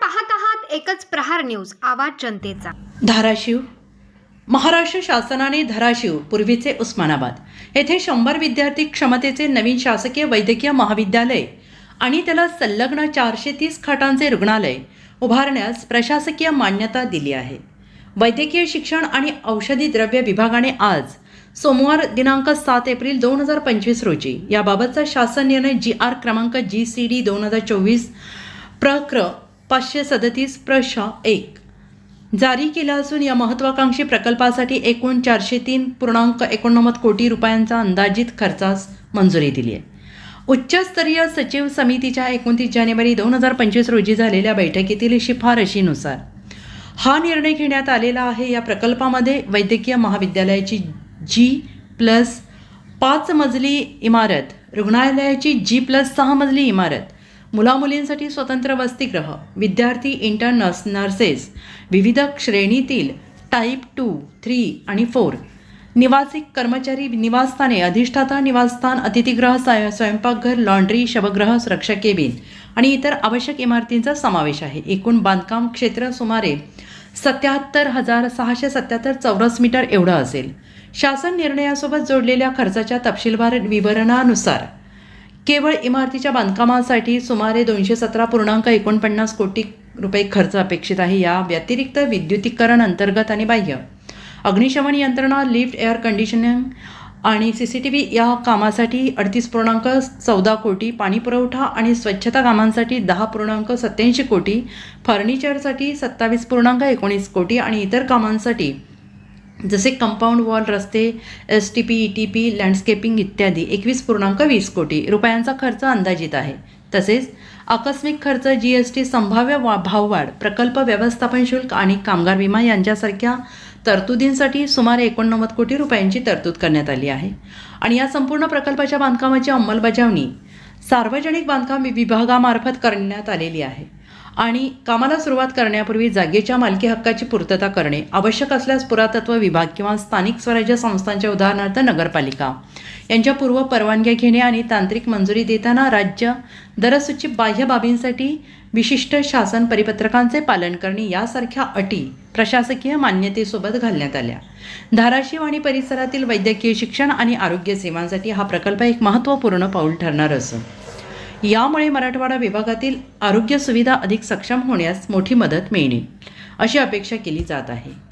पाहत आहात एकच प्रहार न्यूज आवाज जनतेचा. धाराशिव. महाराष्ट्र शासनाने धाराशिव पूर्वीचे उस्मानाबाद. येथे शंभर विद्यार्थी क्षमतेचे नवीन शासकीय वैद्यकीय महाविद्यालय आणि त्याला संलग्न चारशे तीस खाटांचे रुग्णालय उभारण्यास प्रशासकीय मान्यता दिली आहे. वैद्यकीय शिक्षण आणि औषधी द्रव्य विभागाने आज सोमवार दिनांक सात एप्रिल दोन हजार पंचवीस रोजी याबाबतचा शासन निर्णय जी आर क्रमांक जी सी डी दोन हजार चोवीस प्रक्र पाचशे सदतीस प्रश. एक. जारी केला असून या महत्त्वाकांक्षी प्रकल्पासाठी एकूण चारशे तीन पूर्णांक एकोणनव्वद कोटी रुपयांचा अंदाजित खर्चास मंजुरी दिली आहे. उच्चस्तरीय सचिव समितीच्या एकोणतीस जानेवारी दोन हजार पंचवीस रोजी झालेल्या बैठकीतील शिफारशीनुसार हा निर्णय घेण्यात आलेला आहे. या प्रकल्पामध्ये वैद्यकीय महाविद्यालयाची जी प्लस पाच मजली इमारत रुग्णालयाची जी प्लस सहा मजली इमारत मुलामुलींसाठी स्वतंत्र वसतिगृह विद्यार्थी इंटर्नर्स नर्सेस विविध श्रेणीतील टाईप टू थ्री आणि फोर निवासी कर्मचारी निवासस्थाने अधिष्ठाता निवासस्थान अतिथीगृह स्वय- स्वयंपाकघर लॉन्ड्री शवगृह सुरक्षा केबिन आणि इतर आवश्यक इमारतींचा समावेश आहे. एकूण बांधकाम क्षेत्र सुमारे सत्याहत्तर हजार सहाशे सत्याहत्तर चौरस मीटर एवढं असेल. शासन निर्णयासोबत जोडलेल्या खर्चाच्या तपशीलवार विवरणानुसार केवळ इमारतीच्या बांधकामासाठी सुमारे दोनशे सतरा पूर्णांक एकोणपन्नास कोटी रुपये खर्च अपेक्षित आहे. या व्यतिरिक्त विद्युतीकरण अंतर्गत आणि बाह्य अग्निशमन यंत्रणा लिफ्ट एअर कंडिशनिंग आणि सी सी टी व्ही या कामासाठी अडतीस पूर्णांक चौदा कोटी पाणी पुरवठा आणि स्वच्छता कामांसाठी दहा पूर्णांक सत्याऐंशी कोटी फर्निचरसाठी सत्तावीस पूर्णांक एकोणीस कोटी आणि इतर कामांसाठी जसे कंपाऊंड वॉल रस्ते S T P E T P landscaping इत्यादी एकवीस पूर्णांक वीस कोटी रुपयांचा खर्च अंदाजित आहे. तसेच आकस्मिक खर्च जी एस टी संभाव्य वा भाववाढ प्रकल्प व्यवस्थापन शुल्क आणि कामगार विमा यांच्यासारख्या तरतुदींसाठी सुमारे एकोणनव्वद कोटी रुपयांची तरतूद करण्यात आली आहे. आणि या संपूर्ण प्रकल्पाच्या बांधकामाची अंमलबजावणी सार्वजनिक बांधकाम विभागामार्फत करण्यात आलेली आहे. आणि कामाला सुरुवात करण्यापूर्वी जागेच्या मालकी हक्काची पूर्तता करणे आवश्यक असल्यास पुरातत्व विभाग किंवा स्थानिक स्वराज्य संस्थांच्या उदाहरणार्थ नगरपालिका. यांच्या पूर्व परवानग्या घेणे आणि तांत्रिक मंजुरी देताना राज्य दरसूची बाह्य बाबींसाठी विशिष्ट शासन परिपत्रकांचे पालन करणे यासारख्या अटी प्रशासकीय मान्यतेसोबत घालण्यात आल्या. धाराशिव आणि परिसरातील वैद्यकीय शिक्षण आणि आरोग्य सेवांसाठी हा प्रकल्प एक महत्त्वपूर्ण पाऊल ठरणार असून यामुळे मराठवाडा विभागातील आरोग्य सुविधा अधिक सक्षम होण्यास मोठी मदत मिळणे अशी अपेक्षा केली जात आहे.